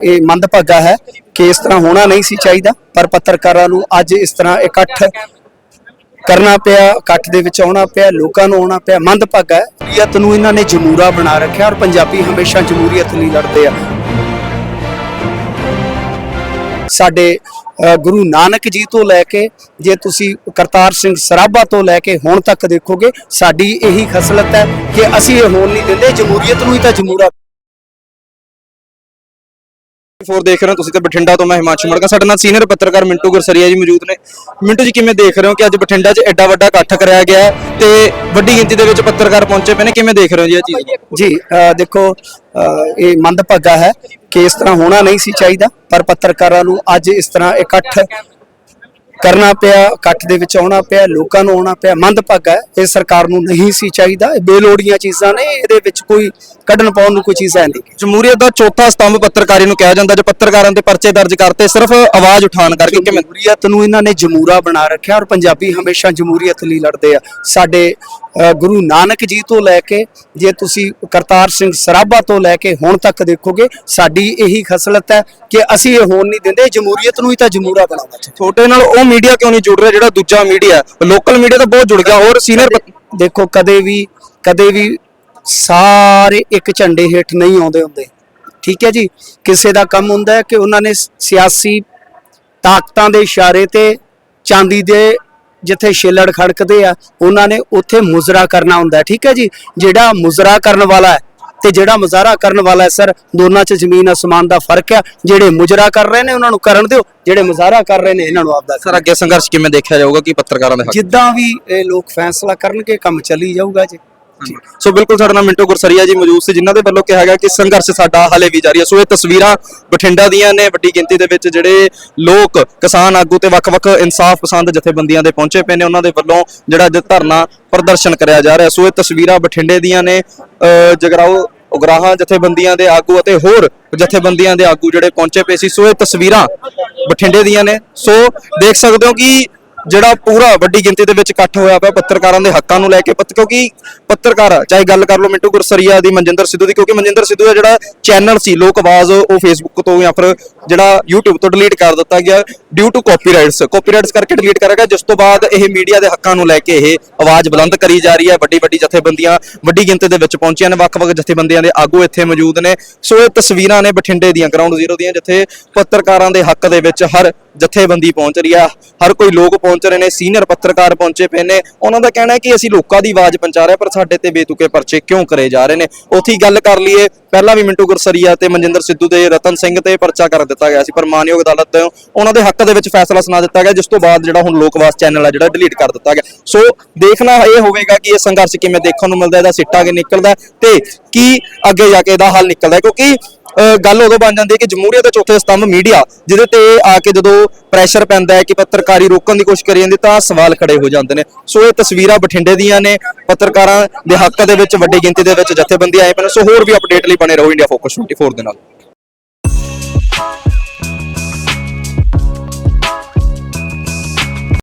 ਇਹ ਮੰਦਭਾਗਾ ਹੈ ਕਿ ਇਸ ਤਰ੍ਹਾਂ ਹੋਣਾ ਨਹੀਂ ਸੀ ਚਾਹੀਦਾ ਪਰ ਪੱਤਰਕਾਰਾਂ ਨੂੰ ਅੱਜ ਇਸ ਤਰ੍ਹਾਂ ਇਕੱਠ ਕਰਨਾ ਪਿਆ ਇਕੱਠ ਦੇ ਵਿੱਚ ਆਉਣਾ ਪਿਆ ਲੋਕਾਂ ਨੂੰ ਆਉਣਾ ਪਿਆ ਮੰਦਭਾਗਾ ਹੈ। ਜਮਹੂਰੀਅਤ ਨੂੰ ਇਹਨਾਂ ਨੇ ਜਮੂਰਾ ਬਣਾ ਰੱਖਿਆ ਔਰ ਪੰਜਾਬੀ ਹਮੇਸ਼ਾ ਜਮਹੂਰੀਅਤ ਲਈ ਲੜਦੇ ਆ। ਸਾਡੇ ਅ, ਗੁਰੂ ਨਾਨਕ ਜੀ ਤੋਂ ਲੈ ਕੇ ਜੇ ਤੁਸੀਂ ਕਰਤਾਰ ਸਿੰਘ ਸਰਾਭਾ ਤੋਂ ਲੈ ਕੇ ਹੁਣ ਤੱਕ ਦੇਖੋਗੇ ਸਾਡੀ ਇਹੀ ਖਸਲਤ ਹੈ ਕਿ ਅਸੀਂ ਇਹ ਹੋਣ ਨਹੀਂ ਦਿੰਦੇ ਜਮਹੂਰੀਅਤ ਨੂੰ ਹੀ ਤਾਂ ਜਮੂਰਾ ਫੋਰ ਦੇਖ ਰਹੇ ਹੋ ਤੁਸੀਂ ਤੇ ਬਠਿੰਡਾ ਤੋਂ ਮੈਂ ਹਿਮਾਂਸ਼ੂ ਮੜਕਾ ਸਾਡੇ ਨਾਲ ਸੀਨੀਅਰ ਪੱਤਰਕਾਰ ਮਿੰਟੂ ਗੁਰਸਰੀਆ ਜੀ ਮੌਜੂਦ ਨੇ। ਮਿੰਟੂ ਜੀ ਕਿਵੇਂ ਦੇਖ ਰਹੇ ਹੋ ਕਿ ਅੱਜ ਬਠਿੰਡਾ 'ਚ ਐਡਾ ਵੱਡਾ ਇਕੱਠ ਕਰਿਆ ਗਿਆ ਹੈ ਤੇ ਵੱਡੀ ਗਿਣਤੀ ਦੇ ਵਿੱਚ ਪੱਤਰਕਾਰ ਪਹੁੰਚੇ ਪਏ ਨੇ? ਕਿਵੇਂ ਦੇਖ ਰਹੇ ਹੋ ਜੀ ਇਹ ਚੀਜ਼? ਜੀ ਅ, ਦੇਖੋ ਅ, ਇਹ ਮੰਦਭਾਗਾ ਹੈ ਕਿ ਇਸ ਤਰ੍ਹਾਂ ਹੋਣਾ ਨਹੀਂ ਸੀ ਚਾਹੀਦਾ ਪਰ ਪੱਤਰਕਾਰਾਂ ਨੂੰ ਅੱਜ ਇਸ ਤਰ੍ਹਾਂ ਇਕੱਠ ਕਰਨਾ ਪਿਆ ਇਕੱਠ ਦੇ ਵਿੱਚ ਆਉਣਾ ਪਿਆ ਲੋਕਾਂ ਨੂੰ ਆਉਣਾ ਪਿਆ ਮੰਦਭਾਗਾ ਇਹ ਸਰਕਾਰ ਨੂੰ ਨਹੀਂ ਸੀ ਚਾਹੀਦਾ ਇਹ ਬੇਲੋੜੀਆਂ ਚੀਜ਼ਾਂ ਨੇ ਇਹਦੇ ਵਿੱਚ ਕੋਈ ਕੱਢਣ ਪਾਉਣ ਨੂੰ ਕੋਈ ਚੀਜ਼ ਹੈ ਨਹੀਂ। ਜਮਹੂਰੀਅਤ ਦਾ ਚੌਥਾ ਸਤੰਭ ਪੱਤਰਕਾਰੀ ਨੂੰ ਕਿਹਾ ਜਾਂਦਾ ਜੇ ਪੱਤਰਕਾਰਾਂ ਦੇ ਪਰਚੇ ਦਰਜ ਕਰਤੇ ਸਿਰਫ ਆਵਾਜ਼ ਉਠਾਉਣ ਕਰਕੇ ਕਿਵੇਂ? ਜਮਹੂਰੀਅਤ ਨੂੰ ਇਹਨਾਂ ਨੇ ਜਮੂਰਾ ਬਣਾ ਰੱਖਿਆ ਔਰ ਪੰਜਾਬੀ ਹਮੇਸ਼ਾ ਜਮਹੂਰੀਅਤ ਲਈ ਲੜਦੇ ਆ। ਸਾਡੇ ਗੁਰੂ ਨਾਨਕ ਜੀ ਤੋਂ ਲੈ ਕੇ ਜੇ ਤੁਸੀਂ ਕਰਤਾਰ ਸਿੰਘ ਸਰਾਭਾ ਤੋਂ ਲੈ ਕੇ ਹੁਣ ਤੱਕ ਦੇਖੋਗੇ ਸਾਡੀ ਇਹੀ ਖਸਲਤ ਹੈ ਕਿ ਅਸੀਂ ਇਹ ਹੋਣ ਨਹੀਂ ਦਿੰਦੇ ਜਮਹੂਰੀਅਤ ਨੂੰ ਹੀ ਤਾਂ ਜਮੂਰਾ ਬਣਾਉਣਾ ਛੋਟੇ ਨਾਲ ਉਹ ਮੀਡੀਆ ਕਿਉਂ ਨਹੀਂ ਜੁੜ ਰਿਹਾ? ਜਿਹੜਾ ਦੂਜਾ ਮੀਡੀਆ ਲੋਕਲ ਮੀਡੀਆ ਤਾਂ ਬਹੁਤ ਜੁੜ ਗਿਆ, ਹੋਰ ਸੀਨੀਅਰ ਦੇਖੋ, ਕਦੇ ਵੀ ਕਦੇ ਵੀ ਸਾਰੇ ਇੱਕ ਝੰਡੇ ਹੇਠ ਨਹੀਂ ਆਉਂਦੇ ਹੁੰਦੇ। ਠੀਕ ਹੈ ਜੀ? ਕਿਸੇ ਦਾ ਕੰਮ ਹੁੰਦਾ ਹੈ ਕਿ ਉਹਨਾਂ ਨੇ ਸਿਆਸੀ ਤਾਕਤਾਂ ਦੇ ਇਸ਼ਾਰੇ ਤੇ ਚਾਂਦੀ ਦੇ ਜਿੱਥੇ ਛਿੱਲੜ ਖੜਕਦੇ ਆ, ਉਹਨਾਂ ਨੇ ਉੱਥੇ ਮੁਜ਼ਰਾ ਕਰਨਾ ਹੁੰਦਾ ਠੀਕ ਹੈ ਜੀ? ਜਿਹੜਾ ਮੁਜ਼ਰਾ ਕਰਨ ਵਾਲਾ ਹੈ ਤੇ ਜਿਹੜਾ ਮੁਜ਼ਾਰਾ ਕਰਨ ਵਾਲਾ ਹੈ ਸਰ ਦੋਨਾਂ 'ਚ ਜ਼ਮੀਨ ਅਸਮਾਨ ਦਾ ਫ਼ਰਕ ਆ। ਜਿਹੜੇ ਮੁਜਰਾ ਕਰ ਰਹੇ ਨੇ ਉਹਨਾਂ ਨੂੰ ਕਰਨ ਦਿਓ। ਜਿਹੜੇ ਮੁਜ਼ਾਰਾ ਕਰ ਰਹੇ ਨੇ ਇਹਨਾਂ ਨੂੰ ਆਪਦਾ ਸਰ ਅੱਗੇ ਸੰਘਰਸ਼ ਕਿਵੇਂ ਦੇਖਿਆ ਜਾਊਗਾ? ਕਿ ਪੱਤਰਕਾਰਾਂ ਦੇ ਹੱਕ? ਜਿੱਦਾਂ ਵੀ ਇਹ ਲੋਕ ਫੈਸਲਾ ਕਰਨਗੇ ਕੰਮ ਚੱਲੀ ਜਾਊਗਾ ਜੀ। ਸੋ ਬਿਲਕੁਲ ਸਾਡੇ ਨਾਲ ਮਿੰਟੂ ਗੁਰਸਰੀਆ ਜੀ ਮੌਜੂਦ ਸੀ, ਜਿਨ੍ਹਾਂ ਦੇ ਵੱਲੋਂ ਕਿਹਾ ਗਿਆ ਕਿ ਸੰਘਰਸ਼ ਸਾਡਾ ਹਾਲੇ ਵੀ ਜਾਰੀ ਹੈ। ਸੋ ਇਹ ਤਸਵੀਰਾਂ ਬਠਿੰਡਾ ਦੀਆਂ ਨੇ, ਵੱਡੀ ਗਿਣਤੀ ਦੇ ਵਿੱਚ ਜਿਹੜੇ ਲੋਕ ਕਿਸਾਨ ਆਗੂ ਤੇ ਵੱਖ-ਵੱਖ ਇਨਸਾਫ ਪਸੰਦ ਜਥੇਬੰਦੀਆਂ ਦੇ ਪਹੁੰਚੇ ਪਏ ਨੇ, ਉਹਨਾਂ ਦੇ ਵੱਲੋਂ ਜਿਹੜਾ ਅੱਜ ਧਰਨਾ ਪ੍ਰਦਰਸ਼ਨ ਕਰਿਆ ਜਾ ਰਿਹਾ। ਸੋ ਇਹ ਤਸਵੀਰਾਂ ਬਠਿੰਡੇ ਦੀਆਂ ਨੇ ਅਹ ਜਗਰਾਓ ਉਗਰਾਹਾਂ ਜਥੇਬੰਦੀਆਂ ਦੇ ਆਗੂ ਅਤੇ ਹੋਰ ਜਥੇਬੰਦੀਆਂ ਦੇ ਆਗੂ ਜਿਹੜੇ ਪਹੁੰਚੇ ਪਏ ਸੀ। ਸੋ ਇਹ ਤਸਵੀਰਾਂ ਬਠਿੰਡੇ ਦੀਆਂ ਨੇ। ਸੋ ਦੇਖ ਸਕਦੇ ਹੋ ਕਿ ਜਿਹੜਾ ਪੂਰਾ ਵੱਡੀ ਗਿਣਤੀ ਦੇ ਵਿੱਚ ਇਕੱਠ ਹੋਇਆ ਪਿਆ ਪੱਤਰਕਾਰਾਂ ਦੇ ਹੱਕਾਂ ਨੂੰ ਲੈ ਕੇ, ਪੱਤ, ਕਿਉਂਕਿ ਪੱਤਰਕਾਰ, ਚਾਹੇ ਗੱਲ ਕਰ ਲਓ ਮਿੰਟੂ ਗੁਰਸਰੀਆ ਦੀ, ਮਨਜਿੰਦਰ ਸਿੱਧੂ ਦੀ, ਕਿਉਂਕਿ ਮਨਜਿੰਦਰ ਸਿੱਧੂ ਦਾ ਜਿਹੜਾ ਚੈਨਲ ਸੀ, ਲੋਕ ਆਵਾਜ਼, ਉਹ ਫੇਸਬੁੱਕ ਤੋਂ ਜਾਂ ਫਿਰ ਜਿਹੜਾ YouTube ਤੋਂ ਡਿਲੀਟ ਕਰ ਦਿੱਤਾ ਗਿਆ ਡਿਊ ਟੂ ਕਾਪੀਰਾਈਟਸ ਕਾਪੀਰਾਈਟਸ ਕਰਕੇ ਡਿਲੀਟ ਕਰਿਆ ਗਿਆ, ਜਿਸ ਤੋਂ ਬਾਅਦ ਇਹ ਮੀਡੀਆ ਦੇ ਹੱਕਾਂ ਨੂੰ ਲੈ ਕੇ ਇਹ ਆਵਾਜ਼ ਬੁਲੰਦ ਕਰੀ ਜਾ ਰਹੀ ਹੈ। ਵੱਡੀ ਵੱਡੀ ਜਥੇਬੰਦੀਆਂ ਵੱਡੀ ਗਿਣਤੀ ਦੇ ਵਿੱਚ ਪਹੁੰਚੀਆਂ ਨੇ, ਵੱਖ-ਵੱਖ ਜਥੇਬੰਦੀਆਂ ਦੇ ਆਗੂ ਇੱਥੇ ਮੌਜੂਦ ਨੇ। ਸੋ ਇਹ ਤਸਵੀਰਾਂ ਨੇ ਬਠਿੰਡੇ ਦੀਆਂ ਗਰਾਊਂਡ ਜ਼ੀਰੋ ਦੀਆਂ, ਜਿੱਥੇ ਪੱਤਰਕਾਰਾਂ ਦੇ ਹੱਕ ਦੇ ਵਿੱਚ ਹਰ ਜਥੇਬੰਦੀ ਪਹੁੰਚ ਰਹੀ ਆ। ਹਰ ਕੋਈ ਲੋਕ ਪਹੁੰਚ ਰਹੇ ਨੇ, ਸੀਨੀਅਰ ਪੱਤਰਕਾਰ ਪਹੁੰਚੇ ਪਏ ਨੇ। ਉਹਨਾਂ ਦਾ ਕਹਿਣਾ ਹੈ ਕਿ ਅਸੀਂ ਲੋਕਾਂ ਦੀ ਆਵਾਜ਼ ਪਹੁੰਚਾ ਰਹੇ ਪਰ ਸਾਡੇ ਤੇ ਬੇਤੁਕੇ ਪਰਚੇ ਕਿਉਂ ਕਰੇ ਜਾ ਰਹੇ ਨੇ? ਉੱਥੇ ਗੱਲ ਕਰ ਲਈਏ। ਪਹਿਲਾਂ ਵੀ ਮਿੰਟੂ ਗੁਰਸਰੀਆ ਤੇ ਮਨਜਿੰਦਰ ਸਿੱਧੂ ਤੇ ਰਤਨ ਸਿੰਘ ਤੇ ਪਰਚਾ ਕਰ ਦਿੱਤਾ ਗਿਆ ਸੀ, ਪਰ ਮਾਨਯੋਗ ਅਦਾਲਤ ਤੋਂ ਉਹਨਾਂ ਦੇ ਹੱਕ ਦੇ ਵਿੱਚ ਫੈਸਲਾ ਸੁਣਾ ਦਿੱਤਾ ਗਿਆ, ਜਿਸ ਤੋਂ ਬਾਅਦ ਜਿਹੜਾ ਹੁਣ ਲੋਕਵਾਸ ਚੈਨਲ ਆ ਜਿਹੜਾ ਡਿਲੀਟ ਕਰ ਦਿੱਤਾ ਗਿਆ। ਸੋ ਦੇਖਣਾ ਇਹ ਹੋਵੇਗਾ ਕਿ ਇਹ ਸੰਘਰਸ਼ ਕਿਵੇਂ ਦੇਖਣ ਨੂੰ ਮਿਲਦਾ ਇਹਦਾ ਸਿੱਟਾ ਕਿ ਨਿਕਲਦਾ ਤੇ ਕੀ ਅੱਗੇ ਜਾ ਕੇ ਇਹਦਾ ਹੱਲ ਨਿਕਲਦਾ ਕਿਉਂਕਿ ਗੱਲ ਉਦੋਂ ਬਣ ਜਾਂਦੀ ਹੈ ਕਿ ਜਮਹੂਰੀਅਤ ਦੇ ਚੌਥੇ ਸਤੰਭ ਮੀਡੀਆ, ਜਿਹਦੇ ਤੇ ਆ ਕੇ ਜਦੋਂ ਪ੍ਰੈਸ਼ਰ ਪੈਂਦਾ ਹੈ ਕਿ ਪੱਤਰਕਾਰੀ ਰੋਕਣ ਦੀ ਕੋਸ਼ਿਸ਼ ਕਰੀ ਜਾਂਦੀ, ਤਾਂ ਸਵਾਲ ਖੜੇ ਹੋ ਜਾਂਦੇ ਨੇ। ਸੋ ਇਹ ਤਸਵੀਰਾਂ ਬਠਿੰਡੇ ਦੀਆਂ ਨੇ, ਪੱਤਰਕਾਰਾਂ ਦੇ ਹੱਕ ਦੇ ਵਿੱਚ, ਵੱਡੀ ਗਿਣਤੀ ਦੇ ਵਿੱਚ ਜਥੇਬੰਦੀਆਂ ਆਏ ਪਏ ਨੇ। ਸੋ ਹੋਰ ਵੀ ਅਪਡੇਟ ਲਈ ਬਣੇ ਰਹੋ ਇੰਡੀਆ ਫੋਕਸ 24 ਦੇ ਨਾਲ।